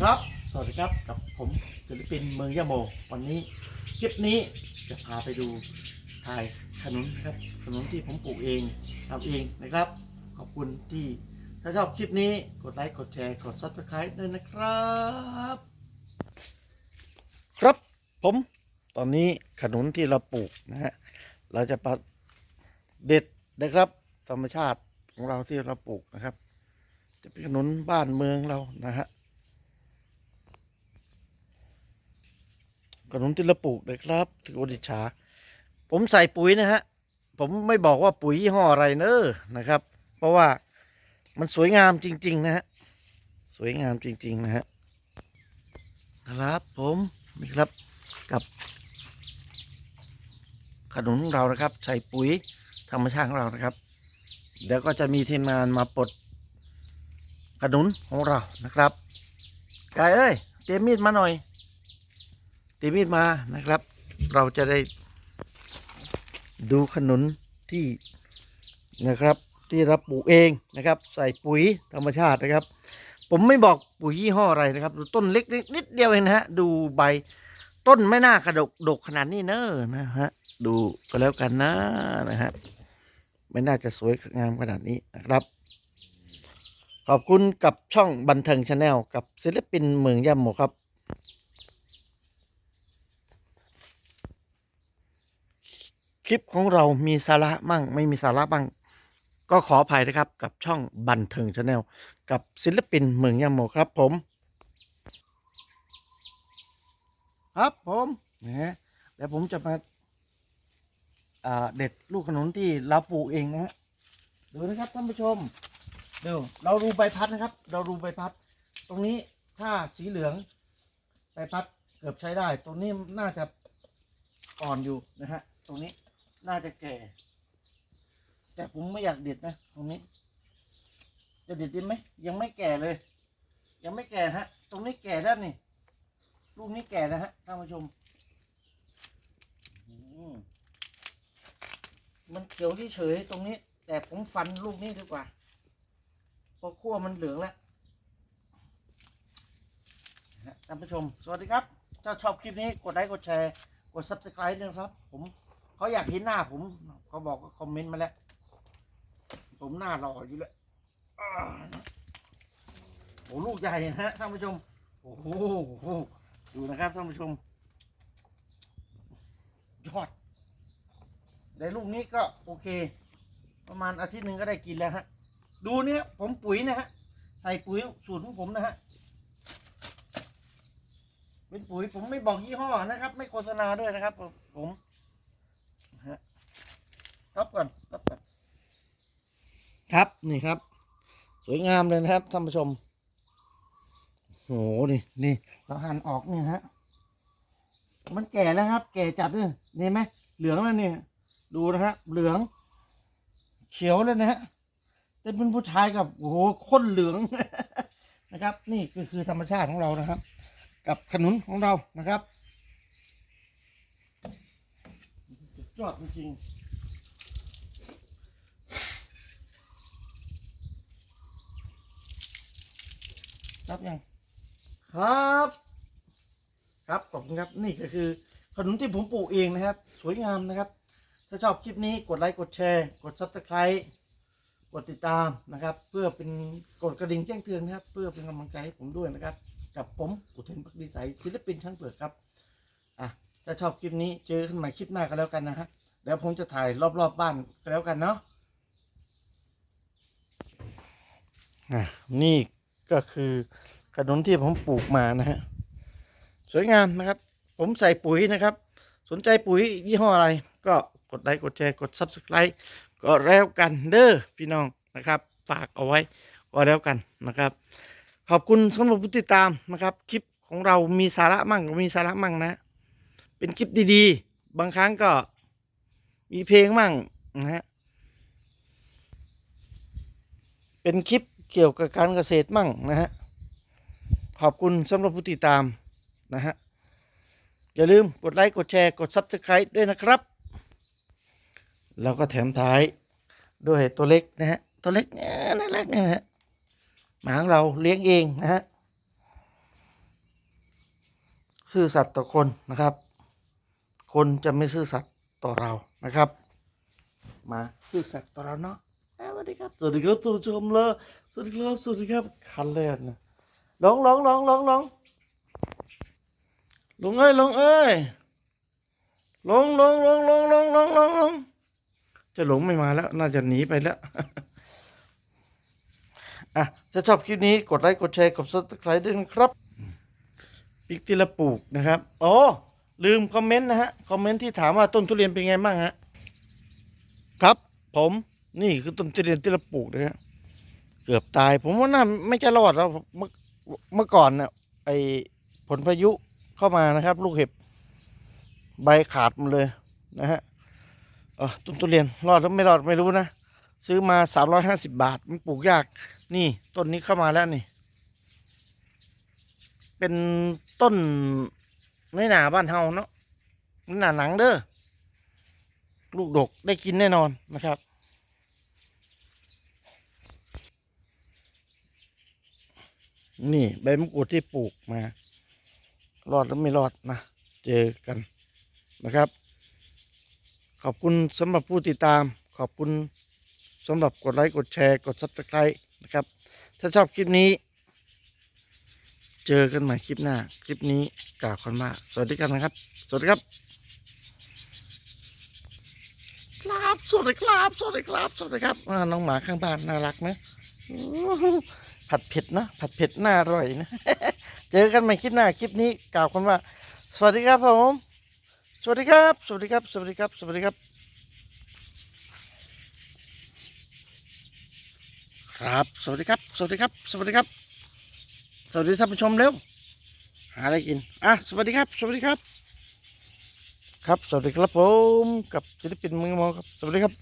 ครับ สวัสดีครับกับผมศิลปินเมืองยะโม วันนี้คลิปนี้จะพาไปดูถ่ายขนุนนะครับขนุนที่ผมปลูกเองทำเองนะครับ ขอบคุณที่ถ้าชอบคลิปนี้กดไลค์กดแชร์กด subscribe ด้วยนะครับ ครับผมตอนนี้ขนุนที่เราปลูกนะฮะเราจะปเด็ดนะครับ ธรรมชาติของเราที่เราปลูกนะครับ จะเป็นขนุนบ้านเมืองเรานะฮะ ขนมที่เราปลูกเลยครับที่โอดิชาผมใส่ปุ๋ยนะฮะ ผมไม่บอกว่าปุ๋ยยี่ห้ออะไรเนอะนะครับ เพราะว่ามันสวยงามจริง ๆ นะฮะ สวยงามจริง ๆ นะฮะครับผมนี่ครับกับ ขนุนของเรานะครับ ใส่ปุ๋ยธรรมชาติของเรานะครับเดี๋ยวก็จะมีทีมงานมาปลดขนุนของเรานะครับกายเอ้ยเตรียมมีดมาหน่อย ตีมีดมานะครับ เราจะได้ดูขนุนที่นะครับที่เราปลูกเองนะครับ ใส่ปุ๋ยธรรมชาตินะครับ ผมไม่บอกปุ๋ยยี่ห้ออะไรนะครับ ดูต้นเล็กนิดเดียวเองนะฮะดูใบต้นไม่น่ากระดกดกขนาดนี้เนอะนะฮะดูก็แล้วกันนะนะฮะไม่น่าจะสวยงามขนาดนี้นะครับ ขอบคุณกับช่องบันเทิงชาแนลกับศิลปินเมืองย่ำโมครับ คลิปของเรามีสาระมั่งไม่มีสาระบ้าง ก็ขออภัยนะครับกับช่องบันเทิงชาแนลกับศิลปินเมืองยาโมครับผม ครับผมนะฮะเดี๋ยวผมจะมาอ่าเด็ดลูกขนุนที่เราปลูกเองนะฮะดูนะครับท่านผู้ชมเดี๋ยวเราดูใบพัดนะครับ เราดูใบพัด ตรงนี้ถ้าสีเหลืองใบพัดเกือบใช้ได้ ตรงนี้น่าจะอ่อนอยู่นะฮะตรงนี้ น่าจะแก่ แต่ผมไม่อยากเด็ดนะตรงนี้ จะเด็ดดีไหมยังไม่แก่เลย ยังไม่แก่ฮะ ตรงนี้แก่แล้วนี่ลูกนี้แก่นะฮะท่านผู้ชมมันเขียวที่เฉยตรงนี้ แต่ผมฟันลูกนี้ดีกว่าเพราะขั้วมันเหลืองแล้วฮะท่านผู้ชม สวัสดีครับ ถ้าชอบคลิปนี้กดไลค์กดแชร์ กด subscribe ด้วยครับ ผม เขาอยากเห็นหน้าผมเขาบอกก็คอมเมนต์มาแล้ว ผมหน้าหล่ออยู่แล้วโอ้ลูกใหญ่นะฮะท่านผู้ชม โอ้โหดูนะครับท่านผู้ชม ยอดในลูกนี้ก็โอเค ประมาณอาทิตย์หนึ่งก็ได้กินแล้วฮะ ดูเนี่ยผมปุ๋ยนะฮะ ใส่ปุ๋ยสูตรของผมนะฮะ เป็นปุ๋ยผมไม่บอกยี่ห้อนะครับ ไม่โฆษณาด้วยนะครับ ผม ครับก่อนครับก่อนครับนี่ครับ สวยงามเลยนะครับท่านผู้ชมโหนี่นี่เราหั่นออกนี่ฮะมันแก่แล้วครับ แก่จัดเลยนี่ไหมเหลืองแล้วนี่ดูนะฮะเหลือง เขียวเลยนะฮะแต่เป็นผู้ชายกับโอ้โหข้นเหลืองนะครับ นี่คือคือธรรมชาติของเรานะครับ กับขนุนของเรานะครับสุดยอดจริง ๆรับยังครับ ครับขอบคุณครับนี่ก็คือขนุนที่ผมปลูกเองนะครับ สวยงามนะครับ ถ้าชอบคลิปนี้กดไลค์กดแชร์ กด subscribe กดติดตามนะครับ เพื่อเป็นกดกระดิ่งแจ้งเตือนนะครับ เพื่อเป็นกำลังใจให้ผมด้วยนะครับ กับผมอุเทนพักดีใสศิลปินช่างเปลือกครับอะถ้าชอบคลิปนี้เจอกันใหม่คลิปหน้าก็แล้วกันนะฮะเดี๋ยวผมจะถ่ายรอบๆบบ้านก็แล้วกันเนาะอะนี่ ก็คือขนุนที่ผมปลูกมานะฮะสวยงามนะครับ ผมใส่ปุ๋ยนะครับ สนใจปุ๋ยยี่ห้ออะไร ก็กดไลค์กดแชร์กด subscribe ก็แล้วกันเด้อพี่น้องนะครับ ฝากเอาไว้ก็แล้วกันนะครับ ขอบคุณสำหรับผู้ติดตามนะครับ คลิปของเรามีสาระมั่งก็มีสาระมั่งนะ เป็นคลิปดีๆ บางครั้งก็มีเพลงมั่งนะฮะเป็นคลิป เกี่ยวกับการเกษตรมั่งนะฮะ ขอบคุณสำหรับผู้ติดตามนะฮะ อย่าลืมกดไลค์ กดแชร์ กด Subscribe ด้วยนะครับ แล้วก็แถมท้ายด้วยตัวเล็กนะฮะ ตัวเล็กเนี่ยน่ารักเนี่ยนะฮะหมาของเราเลี้ยงเองนะฮะซื่อสัตย์ต่อคนนะครับ คนจะไม่ซื่อสัตย์ต่อเรานะครับ มาซื่อสัตย์ต่อเราเนาะสวัสดีครับ สวัสดีครับทุกผู้ชมเลย สวัสดีครับสวัสดีครับคันเลยนะลงลงลงลงลงลงเอ้ยลงเอ้ยลงลงลงลงลงลงลงลงจะหลงไม่มาแล้ว น่าจะหนีไปแล้วอะถ้าชอบคลิปนี้กดไลค์กดแชร์กด subscribe ด้วยนะครับปิกทีละปลูกนะครับอ๋อลืมคอมเมนต์นะฮะคอมเมนต์ที่ถามว่าต้นทุเรียนเป็นไงบ้างฮะครับ ผมนี่คือต้นทุเรียนที่เราปลูกนะฮะ เกือบตาย ผมว่าน่าไม่จะรอดแล้วเมื่อเมื่อก่อนเนี่ยไอผลพายุเข้ามานะครับ ลูกเห็บ ใบขาดหมดเลยนะฮะเออต้นทุเรียนรอดหรือไม่รอดไม่รู้นะ ซื้อมาสามร้อยห้าสิบาท มันปลูกยาก นี่ต้นนี้เข้ามาแล้วนี่ เป็นต้นไม่หนาบ้านเฮาเนาะไม่หนาหนังเด้อลูกดกได้กินแน่นอนนะครับ นี่ใบมะกรูดที่ปลูกมา รอดหรือไม่รอดนะ เจอกันนะครับ ขอบคุณสำหรับผู้ติดตาม ขอบคุณสำหรับกดไลค์ กดแชร์ กด subscribe นะครับ ถ้าชอบคลิปนี้ เจอกันใหม่คลิปหน้า คลิปนี้กล่าวคำว่าสวัสดีกันนะครับ สวัสดีครับ ครับ สวัสดีครับ สวัสดีครับ สวัสดีครับ น้องหมาข้างบ้านน่ารักนะอู้หู ผัดเผ็ดนะ ผัดเผ็ดน่าอร่อยนะ เจอกันใหม่คลิปหน้า คลิปนี้กล่าวคำว่า สวัสดีครับผม สวัสดีครับ สวัสดีครับ สวัสดีครับ สวัสดีครับครับ สวัสดีครับ สวัสดีครับ สวัสดีครับ สวัสดีท่านผู้ชมเร็ว หาอะไรกิน อะ สวัสดีครับ สวัสดีครับ ครับ สวัสดีครับผม กับศิลปินมือมอครับ สวัสดีครับ